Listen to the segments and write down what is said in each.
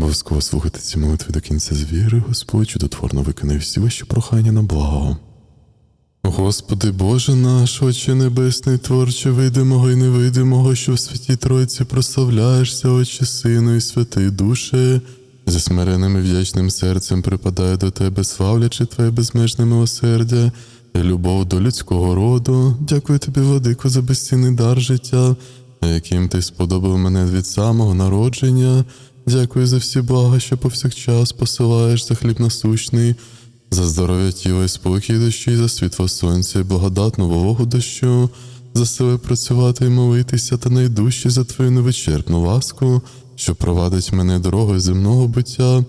Обов'язково слухайте ці молитви до кінця з віри, Господь чудотворно виконає всі ваші прохання на благо. Господи Боже наш, Отче Небесний, Творче видимого і невидимого, що в святій Тройці прославляєшся, Отче Сину і Святий Душе, зі смиренним і вдячним серцем припадає до Тебе, славлячи Твоє безмежне милосердя і любов до людського роду. Дякую Тобі, Владико, за безцінний дар життя, яким Ти сподобав мене від самого народження. Дякую за всі блага, що повсякчас посилаєш за хліб насущний, за здоров'я тіла і спокій дощі, за світло сонця, і благодатну вологу дощу, за сили працювати і молитися та найдужче за твою невичерпну ласку, що провадить мене дорогою земного буття.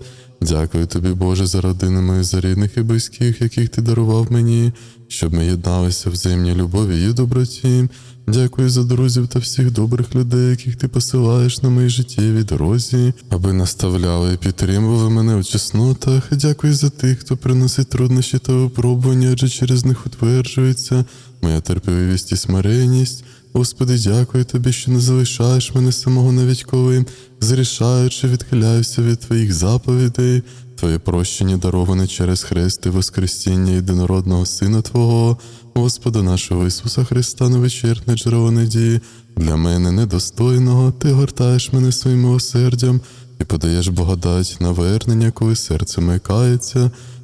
Дякую тобі, Боже, за родини моїх, за рідних і близьких, яких ти дарував мені, щоб ми єдналися в взаємній любові і доброті. Дякую за друзів та всіх добрих людей, яких ти посилаєш на моїй життєвій дорозі, аби наставляли і підтримували мене у чеснотах. Дякую за тих, хто приносить труднощі та випробування, адже через них утверджується моя терпеливість і смиренність. Господи, дякую тобі, що не залишаєш мене самого навіть коли, зрішаючи, відхиляюся від твоїх заповідей. Твоє прощення дароване через хрест і Воскресіння єдинородного Сина Твого, Господа нашого Ісуса Христа, невичерпне джерело надії, для мене недостойного, Ти гортаєш мене своїм милосердям і подаєш благодать навернення, коли серце моє.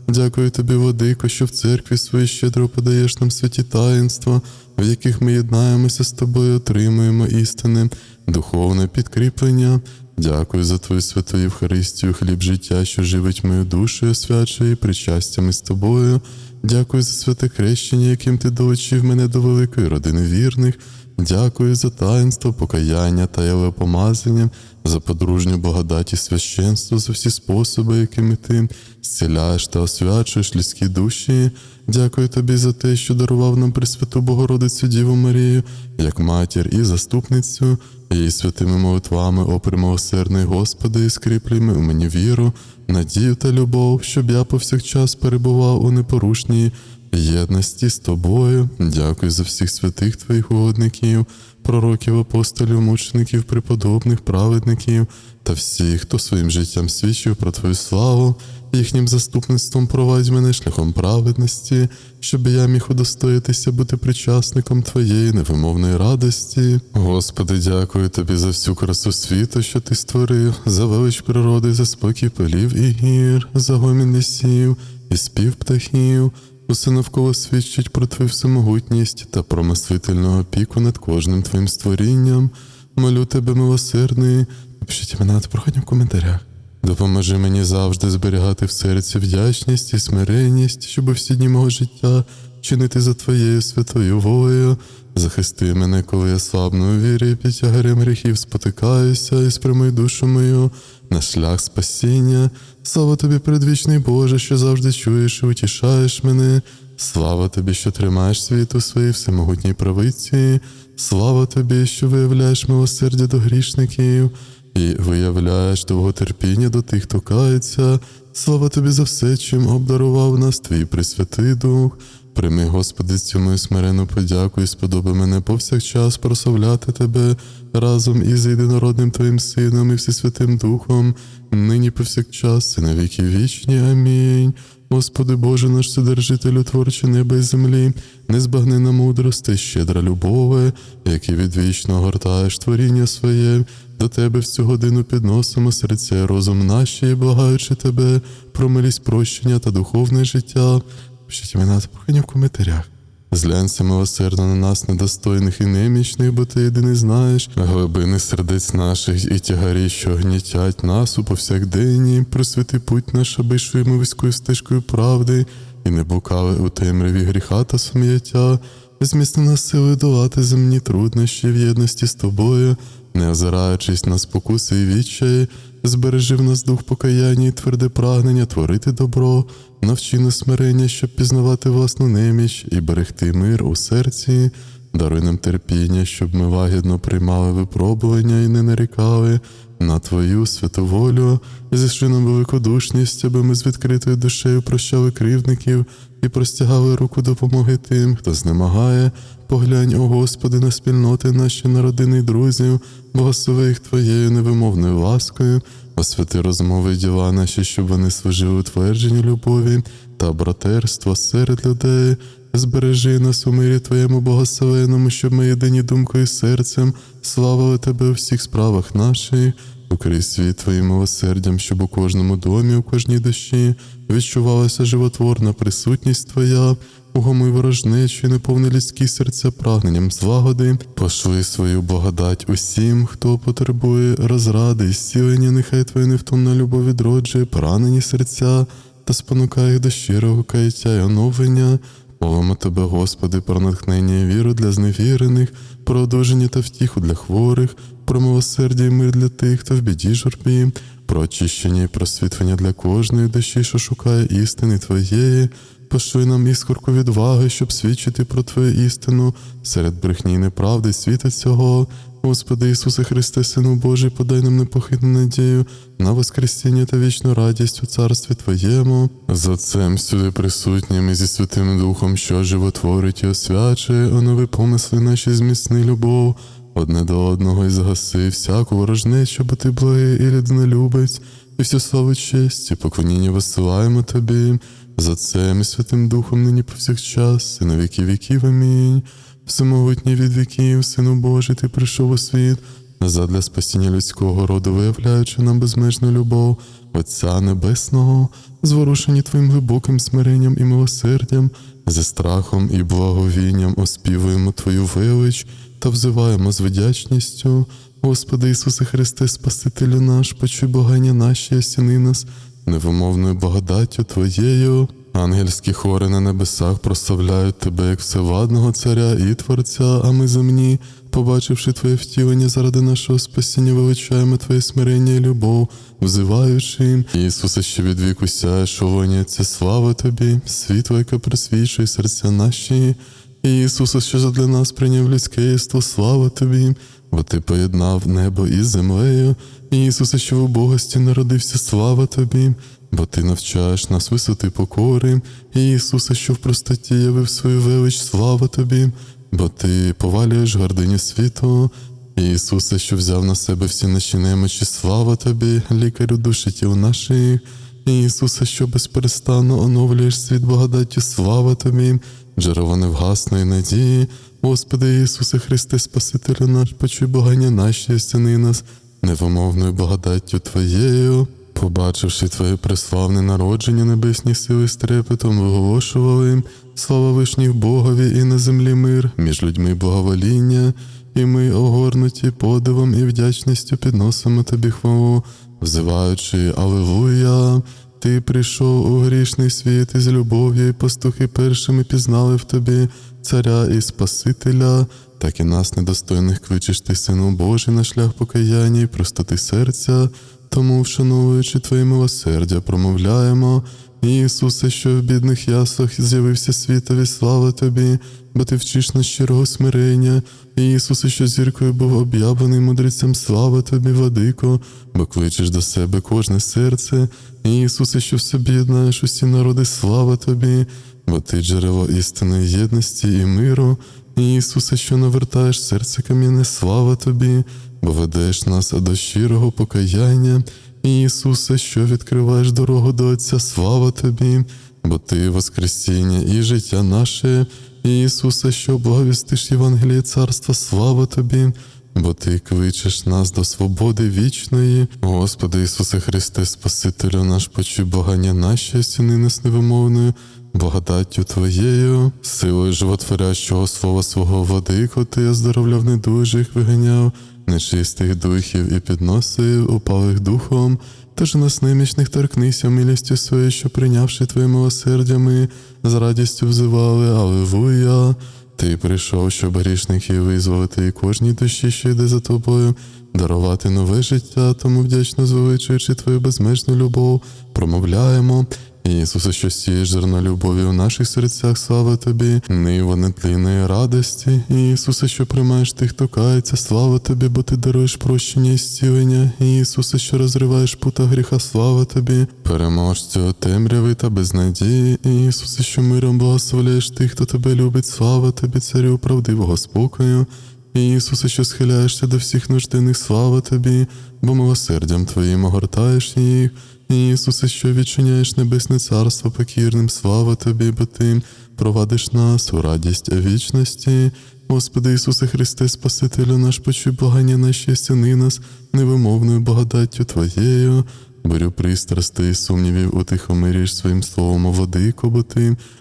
Дякую тобі, Владико, що в церкві своїй щедро подаєш нам святі таїнства, в яких ми єднаємося з тобою, отримуємо істини, духовне підкріплення. Дякую за твою святу Євхаристію, хліб життя, що живить мою душу, і освячує причастями з тобою. Дякую за святе хрещення, яким ти долучив мене до великої родини вірних. Дякую за таїнство, покаяння та єлеопомазання, за подружню благодать і священство, за всі способи, якими ти зціляєш та освячуєш людські душі. Дякую тобі за те, що дарував нам Пресвяту Богородицю Діву Марію, як матір і заступницю, її святими молитвами, опри милосердний Господи, і скріплюй у мені віру, надію та любов, щоб я повсякчас перебував у непорушній єдності з тобою. Дякую за всіх святих твоїх угодників, пророків, апостолів, мучеників, преподобних, праведників та всіх, хто своїм життям свідчив про твою славу, їхнім заступництвом провадь мене шляхом праведності, щоб я міг удостоїтися бути причасником твоєї невимовної радості. Господи, дякую тобі за всю красу світу, що ти створив, за велич природи, за спокій полів і гір, за гомін лісів і спів птахів. Усе навколо свідчить про твою всемогутність та про мислительну опіку над кожним твоїм створінням. Молю тебе, милосердний, напишіть імена та прохання в коментарях. Допоможи мені завжди зберігати в серці вдячність і смиренність, щоб всі дні мого життя чинити за твоєю святою волею. Захисти мене, коли я слабну вірі, під тягарем гріхів спотикаюся і спрямуй душу мою на шлях спасіння. Слава тобі, предвічний Боже, що завжди чуєш і утішаєш мене. Слава тобі, що тримаєш світ у своїй всемогутній правиці. Слава тобі, що виявляєш милосердя до грішників і виявляєш довготерпіння до тих, хто кається. Слава тобі за все, чим обдарував нас твій Пресвятий Дух. Прийми, Господи, цю мою смирену подяку і сподоби мене повсякчас прославляти Тебе разом із єдинородним Твоїм Сином і Всесвятим Духом, нині повсякчас і на віки вічні. Амінь. Господи Боже наш Содержителю, творче неба і землі, незбагнена мудрости, щедра любове, які відвічно гортаєш творіння своє, до Тебе в цю годину підносимо серця розум наші, і благаючи Тебе про милість прощення та духовне життя. Пишіть імена та в коментарях. Зглянься милосердно на нас, недостойних і немічних, бо ти єдиний знаєш глибини сердець наших і тягарі, що гнітять нас у повсякденні, просвіти путь наш, аби йшли вузькою стежкою правди, і не букали у темряві гріха та сум'яття, зміцни нас сили долати земні труднощі в єдності з тобою, не озираючись на спокуси і відчаї, збережи в нас дух покаяння і тверде прагнення творити добро, навчи нас смирення, щоб пізнавати власну неміч і берегти мир у серці, даруй нам терпіння, щоб ми лагідно приймали випробування і не нарікали, на Твою святу волю, зішли нам великодушність, аби ми з відкритою душею прощали кривдників і простягали руку допомоги тим, хто знемагає. Поглянь, о Господи, на спільноти наші, на родини й друзів, благослови їх Твоєю невимовною ласкою, освяти розмови діла наші, щоб вони служили утвердженню любові та братерства серед людей. Збережи нас у мирі Твоєму благословенному, щоб ми єдині думкою і серцем славили Тебе у всіх справах наших. Укрий світ Твоїм милосердям, щоб у кожному домі, у кожній душі відчувалася животворна присутність Твоя, ворожнечі, і неповне людські серця прагненням злагоди, пошли свою благодать усім, хто потребує розради і зцілення, нехай Твоя невтомна любов відроджує, поранені серця та спонукає їх до щирого каяття й оновлення. Молимо Тебе, Господи, про натхнення і віру для зневірених, про одужання та втіху для хворих, про милосердя і мир для тих, хто в біді журбі, про очищення і просвітлення для кожної душі, що шукає істини Твоєї. Пошли нам іскорку відваги, щоб свідчити про Твою істину. Серед брехні й неправди світа цього. Господи Ісусе Христе, Сину Божий, подай нам непохитну надію на Воскресіння та вічну радість у Царстві Твоєму, з Отцем сюди присутнім і зі Святим Духом, що животворить і освячує, онови помисли наші зміцни любов, одне до одного і згаси всяку ворожнечу, бо ти благий і людинолюбець, і всю славу честь, і поклоніння висилаємо Тобі, з Отцем і Святим Духом нині повсякчас, і на віки віків. Амінь. Всемогутній від віків, Сину Божий, ти прийшов у світ, назад для спасіння людського роду, виявляючи нам безмежну любов, Отця Небесного, зворушені Твоїм глибоким смиренням і милосердям, зі страхом і благовінням оспівуємо Твою велич та взиваємо з вдячністю. Господи Ісусе Христе, Спасителю наш, почуй богання наші, осіни нас невимовною благодаттю Твоєю. Ангельські хори на небесах прославляють тебе як всевладного царя і Творця, а ми земні, побачивши Твоє втілення заради нашого спасіння, величаємо Твоє смирення і любов, взиваючи. Ісусе, що від віку сяєш, олоняться, слава Тобі, світло, яке присвічує серця наші. Ісусе, що задля нас прийняв людське єство, слава Тобі, бо Ти поєднав небо із землею. Ісусе, що в убогості народився, слава Тобі, бо Ти навчаєш нас висоти покори. Ісусе, що в простоті явив свою велич, слава Тобі, бо Ти повалюєш гординю світу. Ісусе, що взяв на себе всі наші немочі, слава Тобі, лікарю душі тіл наших. Ісусе, що безперестанно оновлюєш світ благодаттю, слава Тобі, джерело невгасної надії. Господи Ісусе Христе, Спасителю наш, почуй богання наші, осяни нас невимовною благодаттю Твоєю. Побачивши Твоє преславне народження, небесні сили з трепетом виголошували, слава вишніх Богові і на землі мир, між людьми благовоління, і ми, огорнуті подивом і вдячністю, підносимо Тобі хвалу, взиваючи Аллилуйя. Ти прийшов у грішний світ із любов'ю, і пастухи першими пізнали в тобі царя і Спасителя, так і нас, недостойних, кличеш ти, Сину Божий, на шлях покаяння і простоти серця, тому, вшановуючи Твоє милосердя, промовляємо. Ісусе, що в бідних яслах з'явився світові, слава Тобі, бо ти вчиш на щирого смирення. Ісусе, що зіркою був об'явлений мудрецям, слава Тобі, владико, бо кличеш до себе кожне серце. Ісусе, що в собі єднаєш усі народи, слава Тобі, бо ти джерело істинної єдності і миру. Ісусе, що навертаєш серце кам'яне, слава Тобі, бо ведеш нас до щирого покаяння. Ісусе, що відкриваєш дорогу до Отця, слава Тобі, бо Ти Воскресіння і життя наше, Ісусе, що благовістиш Євангеліє Царства, слава Тобі, бо Ти кличеш нас до свободи вічної. Господи Ісусе Христе, Спасителю наш, почуй богання наші, осіни нас невимовною, благодаттю Твоєю, силою животворящого слова свого владико, Ти оздоровляв недужих, виганяв нечистих духів і підносив упалих духом, тож нас немічних торкнися милістю своєю, що прийнявши Твоє милосердя, ми з радістю взивали, Аллилуйя. Ти прийшов, щоб грішників визволити і кожній душі, що йде за тобою, дарувати нове життя, тому вдячно звеличуючи Твою безмежну любов, промовляємо. Ісусе, що сієш зерно любові у наших серцях, слава тобі, нива нетлінної радості. Ісусе, що приймаєш тих, хто кається, слава тобі, бо ти даруєш прощення і зцілення. Ісусе, що розриваєш пута гріха, слава тобі, переможцю темряви та безнадії. Ісусе, що миром благословляєш тих, хто тебе любить, слава тобі, царю правдивого спокою. Ісусе, що схиляєшся до всіх нужденних, слава тобі, бо милосердям Твоїм огортаєш їх. Ісусе, що відчиняєш небесне царство покірним, слава тобі, бо ти провадиш нас у радість вічності. Господи Ісусе Христе, Спасителю наш, почуй благання наші сини нас невимовною благодаттю Твоєю. Борю пристрасти і сумнівів утихомирюєш своїм словом у владико, бо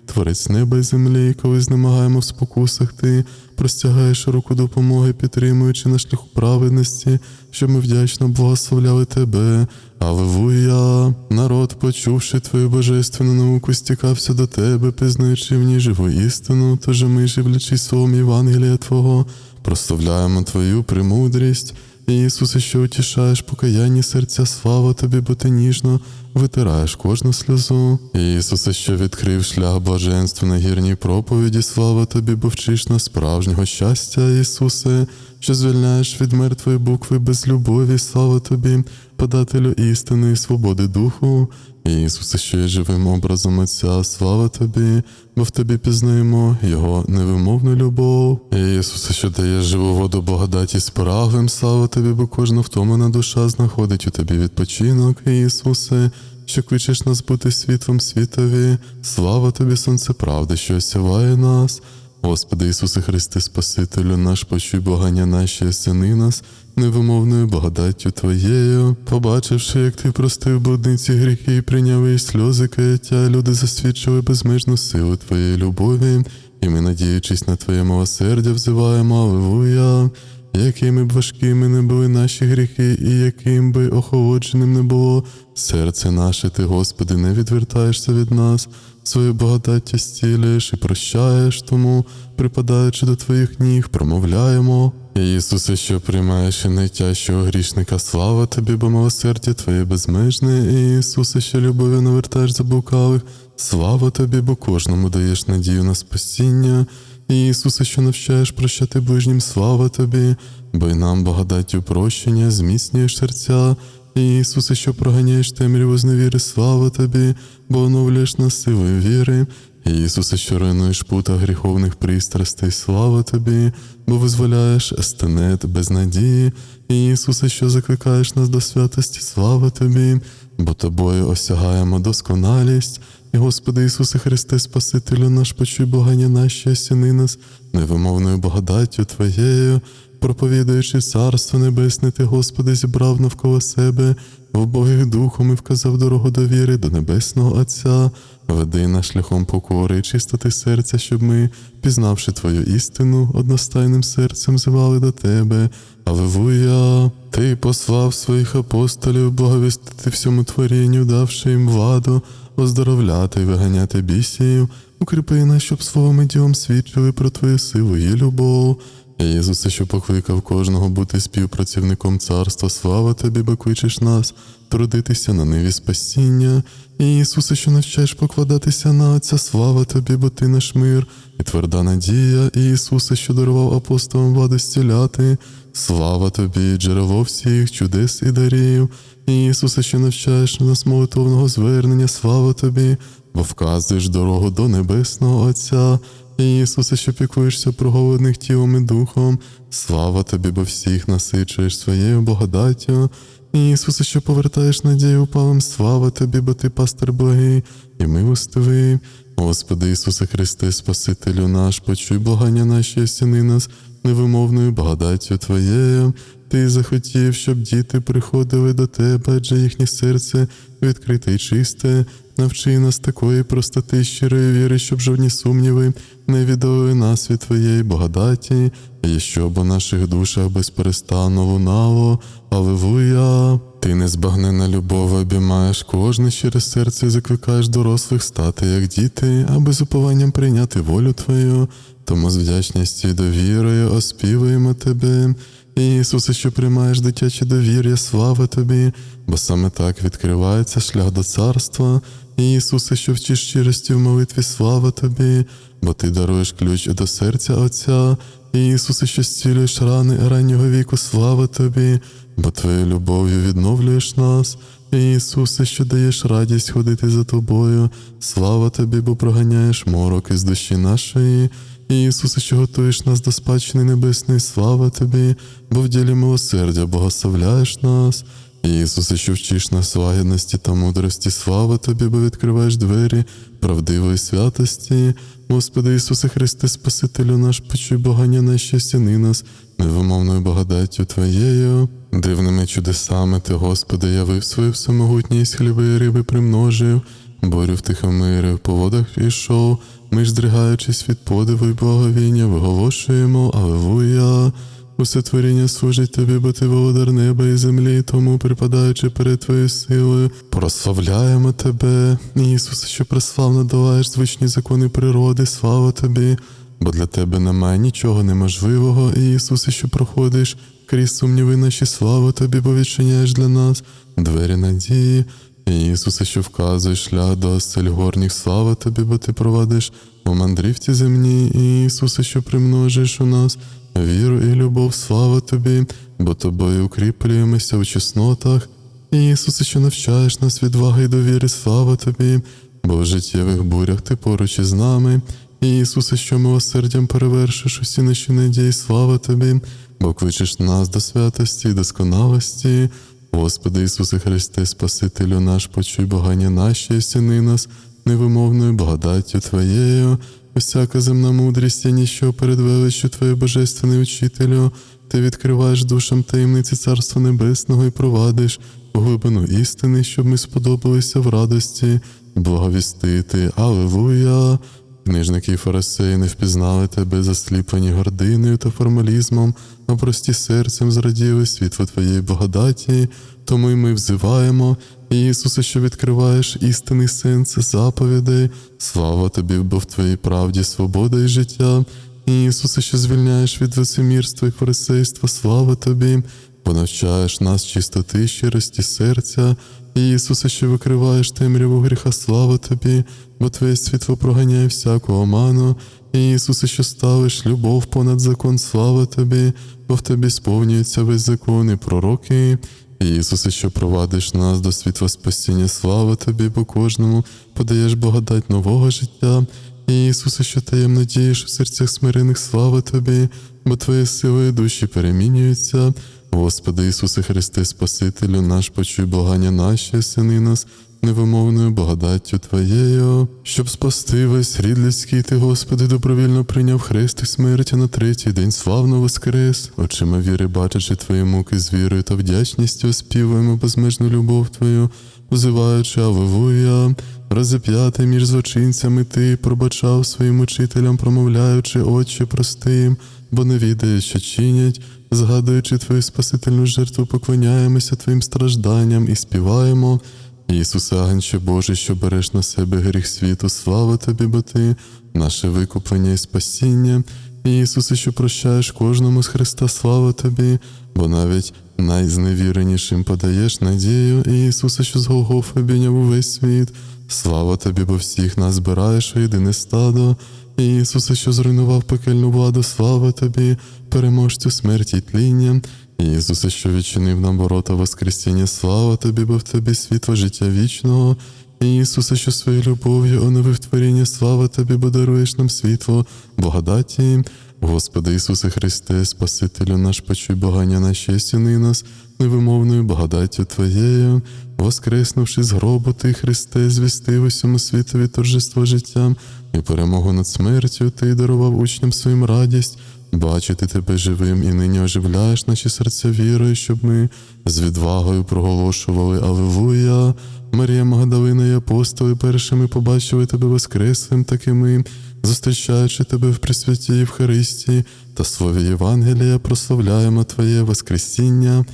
творець неба і землі, коли знемагаємо в спокусах, ти простягаєш руку допомоги, підтримуючи на шляху праведності, щоб ми вдячно благословляли тебе. Аллилуйя! Народ, почувши твою божественну науку, стікався до тебе, пізнаючи в ній живу істину, тож ми, живлячись словом Євангелія Твого, прославляємо Твою премудрість. Ісусе, що утішаєш покаянні серця, слава тобі, бо ти ніжно витираєш кожну сльозу. Ісусе, що відкрив шлях блаженства на гірній проповіді, слава тобі, бо вчиш на справжнього щастя, Ісусе, що звільняєш від мертвої букви без любові, слава тобі, подателю істини і свободи духу. Ісусе, що є живим образом Отця, слава тобі, бо в тобі пізнаємо Його невимовну любов. Ісусе, що дає живу воду благодаті спраглим, слава тобі, бо кожна втомлена душа знаходить у тобі відпочинок, Ісусе, що кличеш нас бути світлом світові, слава тобі, сонце правди, що осяває нас. Господи Ісусе Христе, Спасителю наш, почуй благання наші, сини нас, невимовною благодаттю Твоєю, побачивши, як Ти простив блудниці гріхи і прийняв її сльози каяття, люди засвідчили безмежну силу Твоєї любові, і ми, надіючись на Твоє милосердя, взиваємо Аллилуйя. Якими б важкими не були наші гріхи, і яким би охолодженим не було серце наше, ти, Господи, не відвертаєшся від нас, свою благодаття стілюєш і прощаєш, тому, припадаючи до Твоїх ніг, промовляємо. Ісусе, що приймаєш і найтяжчого грішника, слава тобі, бо милосердя Твоє безмежне, і Ісусе, що любов'ю навертаєш заблукалих, слава тобі, бо кожному даєш надію на спасіння. І Ісусе, що навчаєш прощати ближнім, слава тобі, бо й нам благодаттю прощення, зміцнюєш серця. Ісусе, що проганяєш темряву з невіри, слава тобі, бо оновлюєш нас силою віри. Ісусе, що руйнуєш пута гріховних пристрастей, слава тобі, бо визволяєш естенет без надії. Ісусе, що закликаєш нас до святості, слава тобі, бо тобою осягаємо досконалість. І Господи Ісусе Христе, Спасителю наш, почуй благання наші, осіни нас невимовною благодаттю Твоєю, проповідуючи Царство Небесне, Ти, Господи, зібрав навколо себе, в Богих духом і вказав дорогу довіри до Небесного Отця, веди нас шляхом покори і чистоти серця, щоб ми, пізнавши Твою істину, одностайним серцем звали до Тебе. Аллилуйя! Ти послав своїх апостолів благовістити всьому творінню, давши їм владу, оздоровляти і виганяти бісів, укріпи нас, щоб словом і ділом свідчили про Твою силу і любов. Ісусе, що покликав кожного бути співпрацівником царства, слава тобі, бо кличеш нас, трудитися на ниві спасіння. Ісусе, що навчаєш покладатися на Отця, слава тобі, бо ти наш мир, і тверда надія, і Ісусе, що дарував апостолам владу зціляти, слава тобі, джерело всіх чудес і дарів. І Ісусе, що навчаєш нас молитовного звернення, слава тобі, бо вказуєш дорогу до Небесного Отця. І Ісусе, що піклуєшся про тілом і духом, слава тобі, бо всіх насичуєш своєю благодаттю. Ісусе, що повертаєш надію упалим, слава тобі, бо ти пастир благий і милостивий. Господи Ісусе Христе, Спасителю наш, почуй благання наші осіни нас невимовною благодаттю Твоєю. Ти захотів, щоб діти приходили до тебе, адже їхнє серце відкрите і чисте. Навчи нас такої простоти, щирої віри, щоб жодні сумніви не віддали нас від Твоєї благодаті, і щоб у наших душах безперестанно лунало. Аллилуйя! Ти незбагнена любов обіймаєш кожне через серце і закликаєш дорослих стати як діти, а безупованням прийняти волю Твою. Тому з вдячністю і довірою оспівуємо Тебе. Ісусе, що приймаєш дитяче довір'я, слава тобі, бо саме так відкривається шлях до царства. Ісусе, що вчиш щирості в молитві, слава тобі, бо ти даруєш ключ до серця Отця. Ісусе, що зцілюєш рани раннього віку, слава тобі, бо твоєю любов'ю відновлюєш нас. Ісусе, що даєш радість ходити за тобою, слава тобі, бо проганяєш морок із душі нашої. Ісусе, що готуєш нас до спадщини небесної, слава тобі, бо в ділі милосердя благословляєш нас. Ісусе, що вчиш нас лагідності та мудрості, слава тобі, бо відкриваєш двері правдивої святості. Господи Ісусе Христе, Спасителю наш, почуй богання на щастяни нас, невимовною благодаттю Твоєю. Дивними чудесами Ти, Господи, явив свою всемогутність, хліби і риби примножив, борю втихомирив, по водах ішов, ми ж, здригаючись від подиву й благовіння, виголошуємо Аллилуйя. Усе творіння служить тобі, бо ти володар неба і землі, тому, припадаючи перед твоєю силою, прославляємо тебе, Ісусе, що преславно долаєш звичні закони природи, слава тобі, бо для тебе немає нічого неможливого, Ісусе, що проходиш крізь сумніви наші, слава тобі, бо відчиняєш для нас двері надії. Ісусе, що вказуєш шлях до осель горніх, слава тобі, бо ти провадиш у мандрівці земні, Ісусе, що примножиш у нас віру і любов, слава тобі, бо тобою укріплюємося у чеснотах. Ісусе, що навчаєш нас відваги й довіри, слава тобі, бо в життєвих бурях ти поруч із нами. Ісусе, що милосердям перевершиш усі наші надії, слава тобі, бо кличеш нас до святості і досконалості. Господи Ісусе Христе, Спасителю наш, почуй богання наші, і стіни нас невимовною благодаттю Твоєю, усяка земна мудрість, і ніщо перед величчю Твоє Божественний Учителю, Ти відкриваєш душам таємниці Царства Небесного і провадиш у глибину істини, щоб ми сподобалися в радості, благовістити. Аллилуйя! Книжники і фарисеї не впізнали тебе, засліплені гординою та формалізмом, а прості серцем зраділи світло Твоєї благодаті, тому й ми взиваємо, Ісусе, що відкриваєш істинний сенс заповідей, слава тобі, бо в Твоїй правді свобода і життя, Ісусе, що звільняєш від лицемірства і фарисейства, слава тобі, бо навчаєш нас чистоти, щирості серця, Ісусе, що викриваєш темряву гріха, слава тобі, бо Твоє світло проганяє всяку оману. Ісусе, що ставиш любов понад закон, слава тобі, бо в тобі сповнюється весь закон і пророки. Ісусе, що провадиш нас до світла спасіння, слава тобі, бо кожному подаєш благодать нового життя. Ісусе, що таємно дієш у серцях смирених, слава тобі, бо твої сили і душі перемінюються. Господи Ісусе Христе, Спасителю наш, почуй благання наші, сини нас, невимовною благодаттю Твоєю, щоб спасти весь рід людський, Ти, Господи, добровільно прийняв хрест і смерть, на третій день славно воскрес, очима віри, бачачи Твої муки з вірою та вдячністю, співаємо безмежну любов Твою, взиваючи Аллилуйя, розіп'ятий між злочинцями Ти пробачав своїм учителям, промовляючи, Отче, прости їм, бо не відає, що чинять. Згадуючи Твою спасительну жертву, поклоняємося Твоїм стражданням і співаємо. Ісусе, Агнче Боже, що береш на себе гріх світу, слава Тобі, бо Ти, наше викуплення і спасіння. Ісусе, що прощаєш кожному з Христа, слава Тобі, бо навіть найзневіренішим подаєш надію, Ісусе, що з Голгофи обійняв увесь світ. Слава Тобі, бо всіх нас збираєш у єдине стадо. Ісусе, що зруйнував пекельну владу, слава Тобі, переможцю смерті й тління. Ісусе, що відчинив нам ворота Воскресіння, слава Тобі, бо в Тобі світло життя вічного. Ісусе, що своєю любов'ю оновив творіння, слава Тобі, бо даруєш нам світло, благодаті. Господи Ісусе Христе, Спасителю наш, почуй богання на щастяни нас, невимовною благодаттю Твоєю, воскреснувши з гробу Ти, Христе, звістив усьому світові торжество життям і перемогу над смертю, Ти дарував учням своїм радість, бачити Тебе живим і нині оживляєш наші серця вірою, щоб ми з відвагою проголошували Аллилуйя. Марія Магдалина і апостоли першими побачили Тебе Воскреслим, так ми, зустрічаючи Тебе в Пресвятій Євхаристії та слові Євангелія, прославляємо Твоє Воскресіння.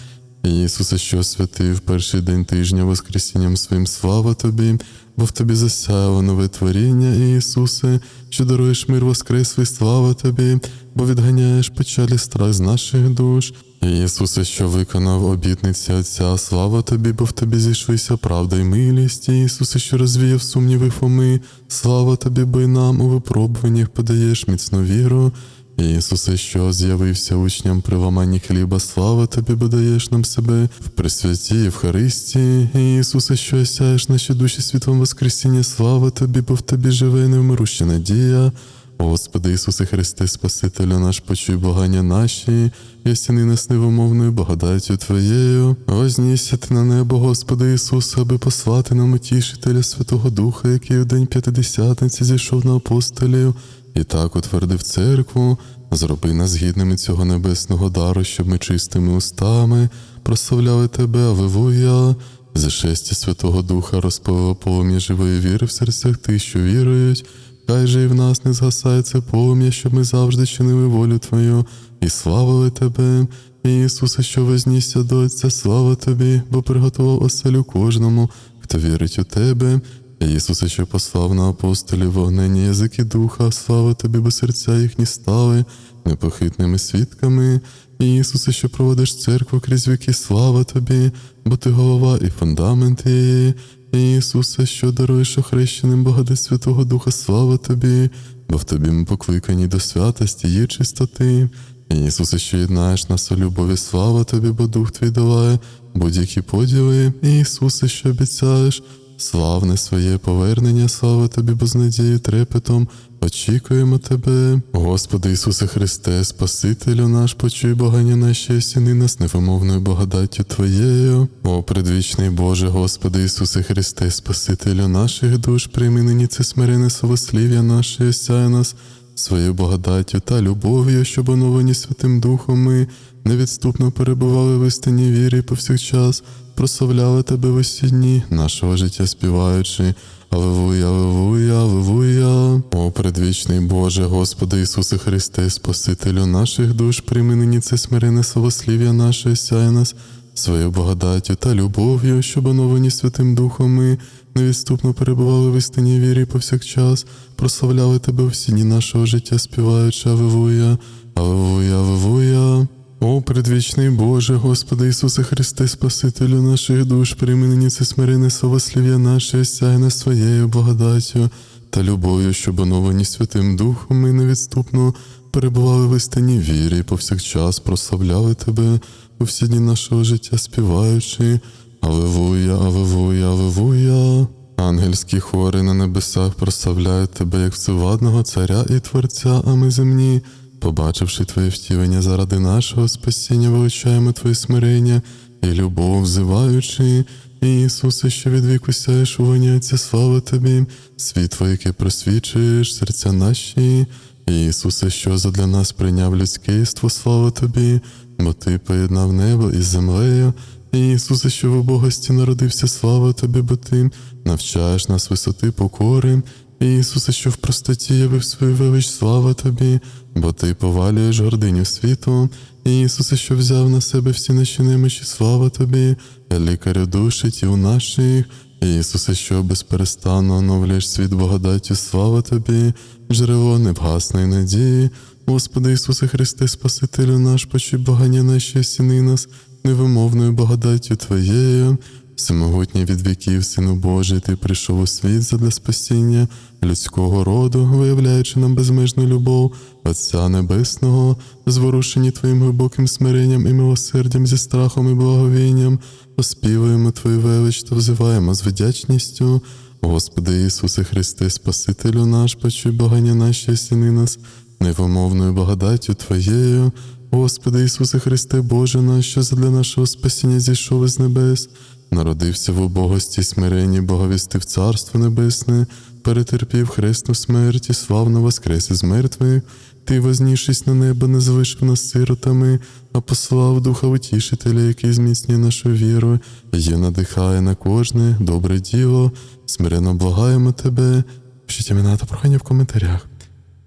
Ісусе, що святий в перший день тижня Воскресінням своїм слава Тобі, бо в Тобі засяяло нове творіння, Ісусе, що даруєш мир воскреслий, слава Тобі, бо відганяєш печалі страх з наших душ. Ісусе, що виконав обітниці Отця, слава Тобі, бо в Тобі зійшлися правда й милість. Ісусе, що розвіяв сумніви Фоми, слава Тобі, бо й нам у випробуваннях подаєш міцну віру. Ісусе, що з'явився учням при ламанні хліба, слава Тобі, бо даєш нам себе в присвяті Євхаристії. Ісусе, що осяєш наші душі світлом Воскресіння, слава Тобі, бо в Тобі живе невмируща надія. Господи Ісусе Христе, Спасителю наш, почуй благання наші, і осяни нас невимовною благодаттю Твоєю. Вознісся ти на небо, Господи Ісусе, аби послати нам утішителя Святого Духа, який у день п'ятидесятниці зійшов на апостолів, і так утвердив церкву. Зроби нас гідними цього небесного дару, щоб ми чистими устами прославляли Тебе, Аллилуйя. За шестя Святого Духа розпалило полум'я живої віри в серцях тих, що вірують. Хай же і в нас не згасає це полум'я, щоб ми завжди чинили волю Твою і славили Тебе. Ісусе, що вознісся до Отця, слава Тобі, бо приготував оселю кожному, хто вірить у Тебе. Ісусе, що послав на апостолів вогнені язики духа, слава Тобі, бо серця їхні стали непохитними свідками. Ісусе, що проводиш церкву крізь віки, слава Тобі, бо Ти голова і фундамент її. Ісусе, що даруєш охрещеним Богоди Святого Духа, слава Тобі, бо в Тобі ми покликані до святості є чистоти. Ісусе, що єднаєш нас у любові, слава Тобі, бо Дух Твій даває будь-які поділи. Ісусе, що обіцяєш, славне своє повернення, слава Тобі, бо з надією трепетом очікуємо Тебе. Господи Ісусе Христе, Спасителю наш, почуй богання наші, осіни нас невимовною благодаттю Твоєю. О, предвічний Боже, Господи Ісусе Христе, Спасителю наших душ, прийми нині це смирене словослів'я наше, осяй нас своєю благодаттю та любов'ю, щоб оновлені Святим Духом ми невідступно перебували в істинній вірі повсякчас, прославляли Тебе в усі нашого життя співаючи. Аллилуйя, Аллилуйя, Аллилуйя. О, предвічний Боже, Господи Ісусе Христе, Спасителю наших душ, прийми нині це смирене словослів'я наше, осяй нас своєю благодаттю та любов'ю, щоб оновлені Святим Духом ми невідступно перебували в істинній вірі повсякчас, прославляли Тебе всі дні нашого життя, співаючи Аллилуйя, Аллилуйя, Аллилуйя. О, предвічний Боже, Господи Ісусе Христе, Спасителю наших душ, прийми нині це смирене словослів'я наше, осяй нас своєю благодаттю та любов'ю, щоб оновлені Святим Духом ми невідступно перебували в істинній вірі і повсякчас прославляли Тебе у всі дні нашого життя, співаючи Аллилуйя, Аллилуйя, Аллилуйя. Ангельські хори на небесах прославляють Тебе як всевладного Царя і Творця, а ми земні. Побачивши Твоє втілення заради нашого спасіння, величаємо Твоє смирення і любов, взиваючи, Ісусе, що від віку сяєш угоняться, слава Тобі, світло, яке просвічуєш серця наші, Ісусе, що задля нас прийняв людськийство, слава Тобі, бо Ти поєднав небо із землею, Ісусе, що в убогості народився, слава Тобі, бо Ти навчаєш нас висоти покори. Ісусе, що в простоті явив свою велич, слава Тобі, бо Ти повалюєш гординю світу. Ісусе, що взяв на себе всі наші немочі, слава Тобі, лікарю душі тіл наших. Ісусе, що безперестанно оновлюєш світ благодаттю, слава Тобі, джерело невгасної надії. Господи Ісусе Христе, Спасителю наш, почуй багання наші осіни нас невимовною благодаттю Твоєю. Всемогутній від віків, Сину Божий, Ти прийшов у світ задля спасіння людського роду, виявляючи нам безмежну любов Отця Небесного, зворушені Твоїм глибоким смиренням і милосердям зі страхом і благовінням, оспівуємо Твою велич та взиваємо з вдячністю. Господи Ісусе Христе, Спасителю наш, почуй багання наші осіни нас, невимовною благодаттю Твоєю. Господи Ісусе Христе, Боже наш, що задля нашого спасіння зійшов із небес, народився в убогості смиренні, боговістив Царство Небесне, перетерпів хресну смерть і славно воскрес із мертвих. Ти, вознішись на небо, не залишив нас сиротами, а послав Духа Утішителя, який зміцнює нашу віру, і надихає на кожне добре діло. Смиренно благаємо тебе. Пишіть імена та прохання в коментарях.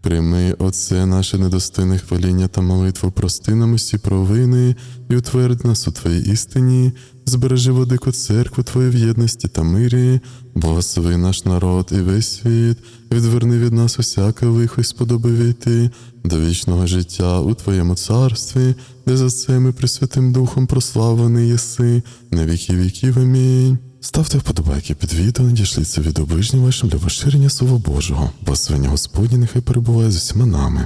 Прийми, Отце, наше недостойне хваління та молитву, прости нам усі провини і утвердь нас у Твоїй істині, збережи владику церкву Твою в єдності та мирі, благослови наш народ і весь світ, відверни від нас усяке лихо й сподоби війти до вічного життя у Твоєму царстві, де за цим і Пресвятим Духом прославлений єси, на віки віків. Амінь. Ставте вподобайки під відео, надішліться від оближнім вашим для поширення Слова Божого. Благословення Господні нехай перебуває з усіма нами.